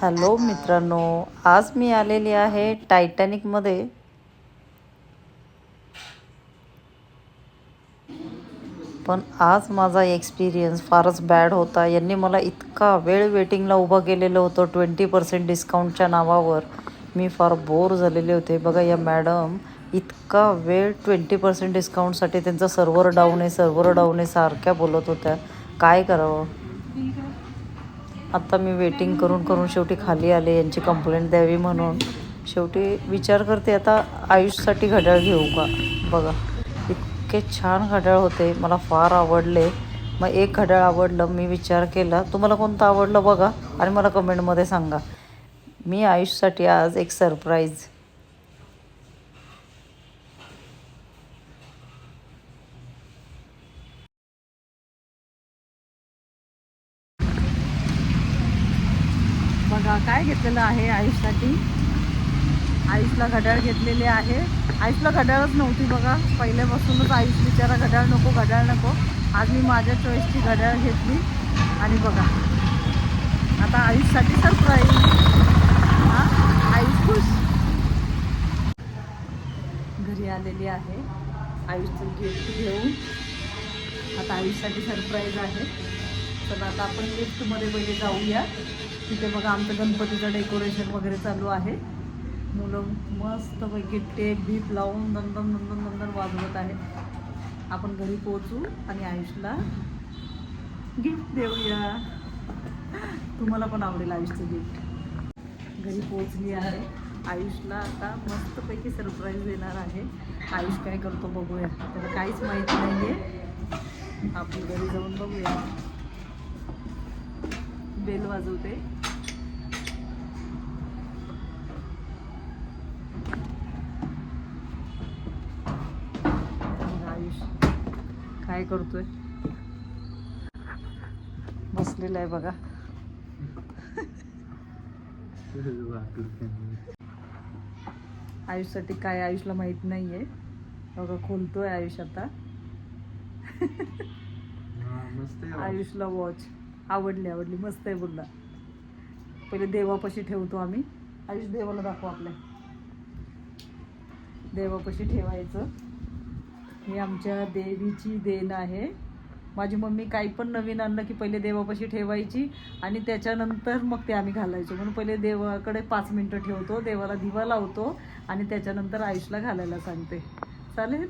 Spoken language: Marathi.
हॅलो मित्रांनो आज मी आलेली आहे टायटॅनिकमध्ये पण आज माझा एक्सपिरियन्स फारच बॅड होता. यांनी मला इतका वेळ वेटिंगला उभं केलेलं होतं ट्वेंटी पर्सेंट डिस्काउंटच्या नावावर. मी फार बोर झालेले होते. बघा या मॅडम इतका वेळ ट्वेंटी पर्सेंट डिस्काउंटसाठी त्यांचा सर्व्हर डाऊन आहे सर्व्हर डाऊन आहे सारख्या बोलत होत्या. काय करावं? आत्ता मी वेटिंग करून करून शेवटी खाली आले यांची कंप्लेंट द्यावी म्हणून. शेवटी विचार करते आता आयुषसाठी घड्याळ घेऊ का? बघा इतके छान घड्याळ होते मला फार आवडले. मग एक घड्याळ आवडलं मी विचार केला तुम्हाला कोणतं आवडलं बघा आणि मला कमेंटमध्ये सांगा. मी आयुषसाठी आज एक सरप्राईज बघा काय घेतलेलं आहे आयुषसाठी? आयुषला घड्याळ घेतलेले आहे. आयुषला घड्याळच नव्हती बघा. पहिल्यापासूनच आयुष बिचारा घड्याळ नको घड्याळ नको. आज मी माझ्या चॉईसची घड्याळ घेतली. आणि बघा. आता आयुषसाठी सरप्राईज हां? आयुष खुश? घरी आलेली आहे. आयुषचं गिफ्ट घेऊन. आता आयुषसाठी सरप्राईज आहे. तर आता आपण लिफ्टमध्ये पहिले जाऊया. तिथे बघा आमचं गणपतीचं डेकोरेशन वगैरे चालू आहे. मुलं मस्तपैकी टेप बीप लावून दंदन दंदन दंदन वाजवत आहे. आपण घरी पोहोचू आणि आयुषला गिफ्ट देऊया. तुम्हाला पण आवडेल आयुषचं गिफ्ट घरी पोहोचली आहे. आयुषला आता मस्तपैकी सरप्राईज देणार आहे. आयुष काय करतो बघूया. त्याला काहीच माहीत नाही आहे आपण घरी जाऊन बघूया. बेल वाजवते. आयुष काय करतोय? बसलेला आहे बघा. आयुषसाठी काय आयुषला माहीत नाहीये. बघा खोलतोय आयुष आता. आयुषला वॉच आवडली आवडली. मस्त आहे बोलला पहिले देवापाशी ठेवतो आम्ही. आयुष देवाला दाखवू आपल्या. देवापाशी ठेवायचं. ही आमच्या देवीची देण आहे. माझी मम्मी काही पण नवीन आणलं की पहिले देवापाशी ठेवायची आणि त्याच्यानंतर मग ते आम्ही घालायचो. म्हणून पहिले देवाकडे पाच मिनटं ठेवतो देवाला दिवा लावतो आणि त्याच्यानंतर आयुषला घालायला सांगते. चालेल?